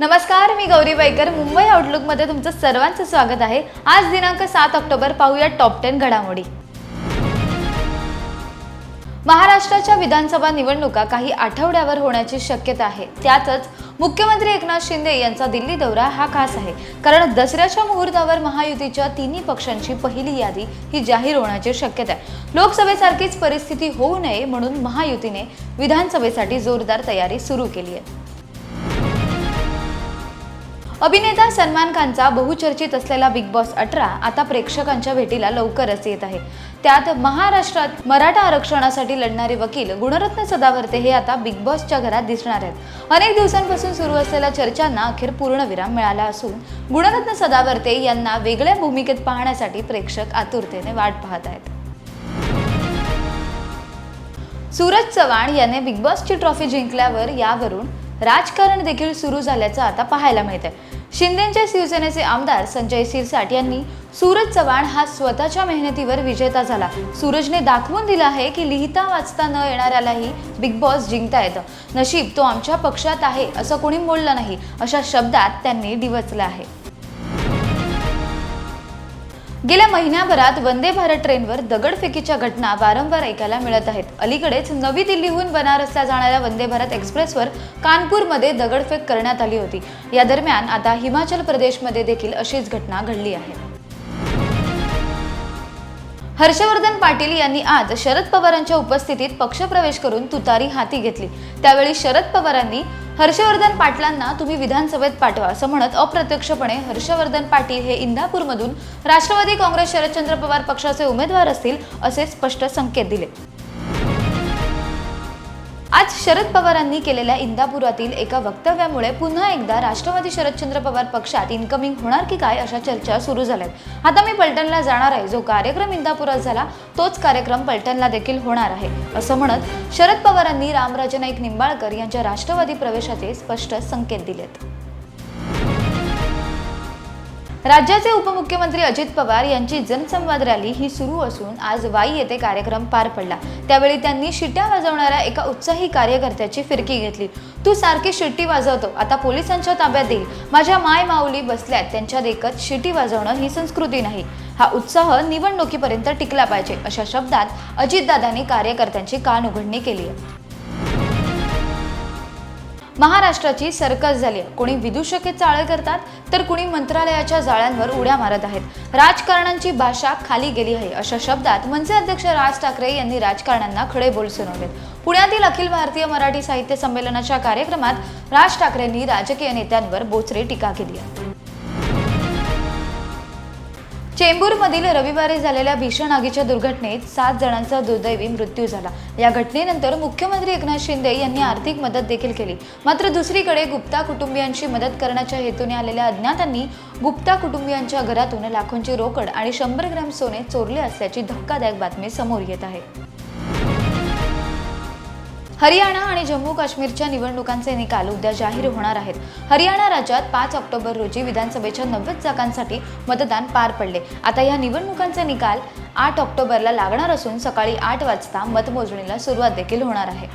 नमस्कार मी गौरी वाईकर मुंबई आउटलुकमध्ये तुमचं सर्वांचं स्वागत आहे. आज दिनांक सात ऑक्टोबर पाहूया टॉप टेन घडामोडी. महाराष्ट्राच्या विधानसभा निवडणुका काही आठवड्यावर होण्याची शक्यता आहे. त्यातच मुख्यमंत्री एकनाथ शिंदे यांचा दिल्ली दौरा हा खास आहे. कारण दसऱ्याच्या मुहूर्तावर महायुतीच्या तिन्ही पक्षांची पहिली यादी ही जाहीर होण्याची शक्यता आहे. लोकसभेसारखीच परिस्थिती होऊ नये म्हणून महायुतीने विधानसभेसाठी जोरदार तयारी सुरू केली आहे. अभिनेता सलमान खानचा बहुचर्चित असलेला बिग बॉस अठरा आता प्रेक्षकांच्या भेटीला लवकरच येत आहे. त्यात महाराष्ट्रात मराठा आरक्षणासाठी लढणारे वकील गुणरत्न सदावर्ते हे आता बिग बॉसच्या घरात दिसणार आहेत. अनेक दिवसांपासून सुरू असलेल्या चर्चांना अखेर पूर्णविराम मिळाला असून गुणरत्न सदावर्ते यांना वेगळ्या भूमिकेत पाहण्यासाठी प्रेक्षक आतुरतेने वाट पाहत आहेत. सूरज चव्हाण याने बिग बॉसची ट्रॉफी जिंकल्यावर यावरून राजकारण देखील सुरू झाल्याचं आता पाहायला मिळतंय. शिंदेच्या शिवसेनेचे आमदार संजय सिरसाट यांनी सूरज चव्हाण हा स्वतःच्या मेहनतीवर विजेता झाला. सूरजने दाखवून दिलं आहे की लिहिता वाचता न येणाऱ्यालाही बिग बॉस जिंकता येतं. नशीब तो आमच्या पक्षात आहे असं कोणी बोललं नाही अशा शब्दात त्यांनी डिवचलं आहे. गेल्या महिन्याभरात वंदे भारत ट्रेनवर दगडफेकीच्या घटना वारंवार ऐकायला मिळत आहेत. अलीकडेच नवी दिल्लीहून बनारसला जाणाऱ्या वंदे भारत एक्सप्रेसवर कानपूरमध्ये दगडफेक करण्यात आली होती. या दरम्यान आता हिमाचल प्रदेशमध्ये देखील अशीच घटना घडली आहे. हर्षवर्धन पाटील यांनी आज शरद पवारांच्या उपस्थितीत पक्षप्रवेश करून तुतारी हाती घेतली. त्यावेळी शरद पवारांनी हर्षवर्धन पाटलांना तुम्ही विधानसभेत पाठवा असं म्हणत अप्रत्यक्षपणे हर्षवर्धन पाटील हे इंदापूरमधून राष्ट्रवादी काँग्रेस शरदचंद्र पवार पक्षाचे उमेदवार असतील असे स्पष्ट संकेत दिले. आज शरद पवारांनी केलेल्या इंदापुरातील एका वक्तव्यामुळे पुन्हा एकदा राष्ट्रवादी शरदचंद्र पवार पक्षात इन्कमिंग होणार की काय अशा चर्चा सुरू झाल्यात. आता मी पलटणला जाणार आहे. जो कार्यक्रम इंदापुरात झाला तोच कार्यक्रम पलटणला देखील होणार आहे असं म्हणत शरद पवारांनी रामराजे नाईक निंबाळकर यांच्या राष्ट्रवादी प्रवेशाचे स्पष्ट संकेत दिलेत. राज्याचे उपमुख्यमंत्री अजित पवार यांची जनसंवाद रॅली ही सुरू असून आज वाई येथे कार्यक्रम पार पडला. त्यावेळी त्यांनी शिट्ट्या वाजवणाऱ्या एका उत्साही कार्यकर्त्याची फिरकी घेतली. तू सारखी शिट्टी वाजवतो आता पोलिसांच्या ताब्यात देईल. माझ्या माय माऊली बसल्यात त्यांच्या देखत शिटी वाजवणं ही संस्कृती नाही. हा उत्साह निवडणुकीपर्यंत टिकला पाहिजे अशा शब्दात अजितदादांनी कार्यकर्त्यांची कान उघडणी केली आहे. महाराष्ट्राची सर्कस झाली आहे. कोणी विदूषके चाळे करतात तर कुणी मंत्रालयाच्या जाळ्यांवर उड्या मारत आहेत. राजकारणांची भाषा खाली गेली आहे. अशा शब्दात मनसे अध्यक्ष राज ठाकरे यांनी राजकारण्यांना खडे बोल सुनावलेत. पुण्यातील अखिल भारतीय मराठी साहित्य संमेलनाच्या कार्यक्रमात राज ठाकरेंनी राजकीय नेत्यांवर बोचरे टीका केली आहे. चेंबूरमधील रविवारी झालेल्या भीषण आगीच्या दुर्घटनेत सात जणांचा दुर्दैवी मृत्यू झाला. या घटनेनंतर मुख्यमंत्री एकनाथ शिंदे यांनी आर्थिक मदत देखील केली. मात्र दुसरीकडे गुप्ता कुटुंबियांची मदत करण्याच्या हेतूने आलेल्या अज्ञातांनी गुप्ता कुटुंबियांच्या घरातून लाखोंची रोकड आणि शंभर ग्रॅम सोने चोरले असल्याची धक्कादायक बातमी समोर येत आहे. हरियाणा आणि जम्मू काश्मीरच्या निवडणुकांचे निकाल उद्या जाहीर होणार आहेत. हरियाणा राज्यात पाच ऑक्टोबर रोजी विधानसभेच्या नव्वद जागांसाठी मतदान पार पडले. आता या निवडणुकांचे निकाल आठ ऑक्टोबरला लागणार असून सकाळी आठ वाजता मतमोजणीला सुरुवात देखील होणार आहे.